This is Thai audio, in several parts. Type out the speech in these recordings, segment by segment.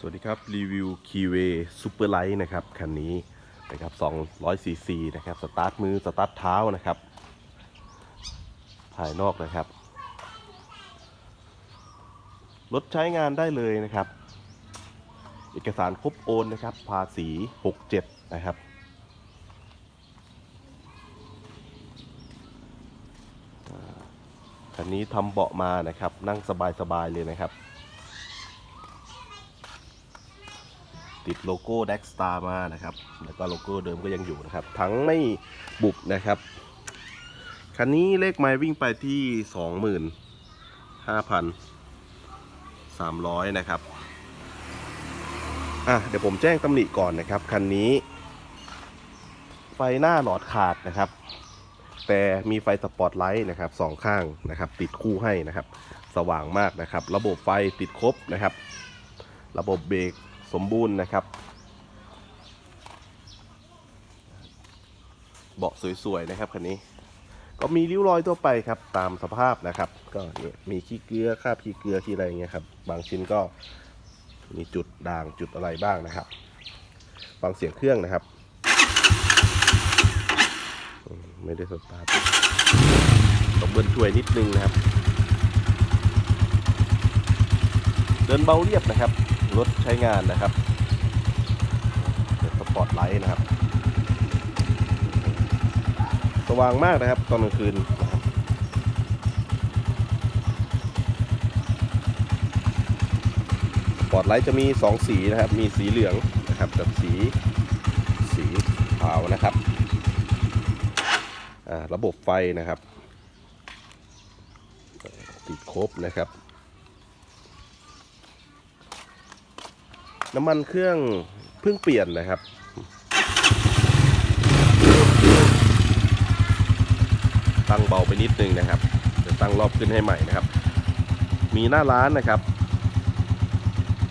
สวัสดีครับ รีวิว k ีเวซูเปอร์ไลท์นะครับ คันนี้นะครับ200ซีซีนะครับ สตาร์ทมือ สตาร์ทเท้านะครับ ภายนอกนะครับ รถใช้งานได้เลยนะครับ เอกสารครบโอนนะครับ ภาษี 67 นะครับคันนี้ทำเบาะมานะครับ นั่งสบายๆเลยนะครับ ติดโลโก้ d e x t a r มานะครับ แล้วก็โลโก้เดิมก็ยังอยู่นะครับ ทั้งไม่บุบนะครับ คันนี้เลขไม้วิ่งไปที่ 25,300 นะครับ อะเดี๋ยวผมแจ้งตำหนิก่อนนะครับ คันนี้ ไฟหน้าหลอดขาดนะครับ แต่มีไฟสปอตไลท์นะครับสองข้างนะครับ ติดคู่ให้นะครับ สว่างมากนะครับ ระบบไฟติดครบนะครับ ระบบเบรก สมบูรณ์นะครับ เบาะสวยๆนะครับคันนี้ ก็มีริ้วรอยทั่วไปครับตามสภาพนะครับ ก็มีขี้เกลือคราบขี้เกลือขี้อะไรเงี้ยครับ บางชิ้นก็มีจุดด่างจุดอะไรบ้างนะครับ ฟังเสียงเครื่องนะครับ ไม่ได้สตาร์ทต้องเบิ้ลช่วยนิดนึงนะครับ เดินเบาเรียบนะครับ รถใช้งานนะครับเป็นสปอร์ตไลท์นะครับ สว่างมากนะครับตอนกลางคืนนะครับสปอร์ตไลท์จะมี 2 สีนะครับ มีสีเหลืองนะครับกับสีสีขาวนะครับระบบไฟนะครับ ติดครบนะครับ น้ำมันเครื่องเพิ่งเปลี่ยนนะครับ ตั้งเบาไปนิดนึงนะครับจะตั้งรอบขึ้นให้ใหม่นะครับ มีหน้าร้านนะครับ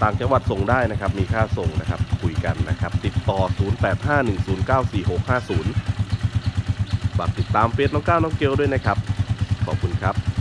ต่างจังหวัดส่งได้นะครับ มีค่าส่งนะครับ คุยกันนะครับ ติดต่อ 0851094650 ฝากติดตามเฟซน้องก้าวน้องเกลด้วยนะครับ ขอบคุณครับ